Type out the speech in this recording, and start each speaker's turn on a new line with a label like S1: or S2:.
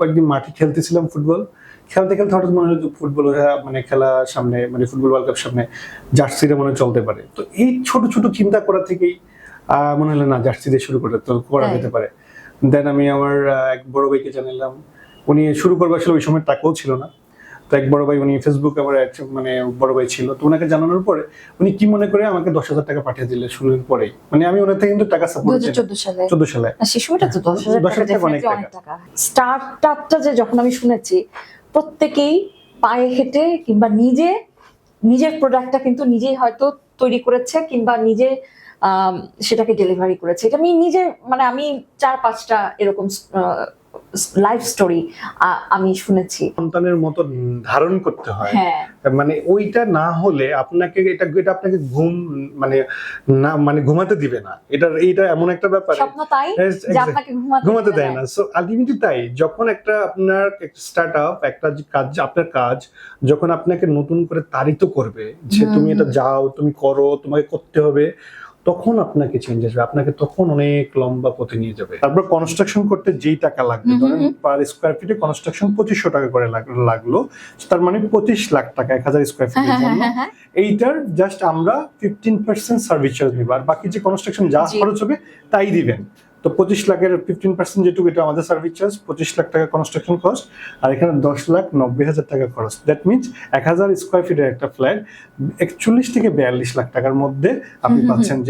S1: কয়েকদিন মাঠে খেলতেছিলাম ফুটবল। খেলতে খেলতে হঠাৎ মনে হলো ফুটবল হ্যাঁ, মানে খেলা সামনে মানে ফুটবল ওয়ার্ল্ড কাপ সামনে জার্সিটা মনে হয় চলতে পারে। তো এই ছোট ছোট চিন্তা করা থেকেই আহ, মনে হলো না জার্সি দিয়ে শুরু করে তো করা যেতে পারে। দেন আমি আমার এক বড় ভাইকে জানালাম। উনি শুরু করবার আসলে ওই সময় টাকাও ছিল না। তো এক বড় ভাই উনি ফেসবুক আমার মানে বড় ভাই ছিল। তো ওনাকে জানানোর পরে উনি কি মনে করে আমাকে দশ হাজার টাকা পাঠিয়ে দিলে শুরুর পরেই। মানে আমি ওনার থেকে কিন্তু টাকা সাপোর্ট
S2: চোদ্দ সালে।
S1: চোদ্দ সালে।
S2: সে সময়টা তো দশ হাজার টাকা
S1: হাজার টাকা অনেক
S2: টাকা। যে যখন আমি শুনেছি প্রত্যেকেই পায়ে হেঁটে কিংবা নিজে নিজের প্রোডাক্টটা কিন্তু নিজেই হয়তো তৈরি করেছে কিংবা নিজে সেটাকে ডেলিভারি করেছে। এটা আমি নিজে মানে আমি চার পাঁচটা এরকম লাইফ স্টোরি আমি শুনেছি।
S1: সন্তানের মতো ধারণ করতে হয়।
S2: হ্যাঁ।
S1: মানে ওইটা না হলে আপনাকে এটা এটা আপনাকে ঘুম মানে না মানে ঘুমাতে দিবে না। এটা এইটা এমন একটা ব্যাপার।
S2: স্বপ্ন তাই যে আপনাকে ঘুমাতে
S1: ঘুমাতে দেয় না। সো আলটিমেটলি তাই যখন একটা আপনার স্টার্ট আপ একটা যে কাজ আপনার কাজ যখন আপনাকে নতুন করে তাড়িত করবে যে তুমি এটা যাও তুমি করো তোমাকে করতে হবে তখন আপনাকে চেঞ্জ আসবে। আপনাকে তখন অনেক লম্বা পথে নিয়ে যাবে। তারপর কনস্ট্রাকশন করতে যেই টাকা লাগবে ধরেন পার স্কোয়ার ফিটে কনস্ট্রাকশন পঁচিশশো টাকা করে লাগল। তার মানে পঁচিশ লাখ টাকা এক হাজার স্কোয়ার
S2: হ্যাঁ
S1: ফিটের
S2: হ্যাঁ
S1: জন্য।
S2: হ্যাঁ হ্যাঁ।
S1: এইটার জাস্ট আমরা ফিফটিন পার্সেন্ট সার্ভিস চার্জ নিব। আর বাকি যে কনস্ট্রাকশন যা খরচ হবে তাই দিবেন। তো পঁচিশ লাখের ফিফটিন পার্সেন্ট যেটুকু এটা আমাদের সার্ভিস চার্জ পঁচিশ লাখ টাকা কনস্ট্রাকশন কস্ট আর এখানে দশ লাখ নব্বই হাজার টাকা খরচ। দ্যাট মিনস এক হাজার স্কোয়ার ফিটের একটা ফ্ল্যাট একচল্লিশ থেকে বিয়াল্লিশ লাখ টাকার মধ্যে আপনি। পাচ্ছেন। যে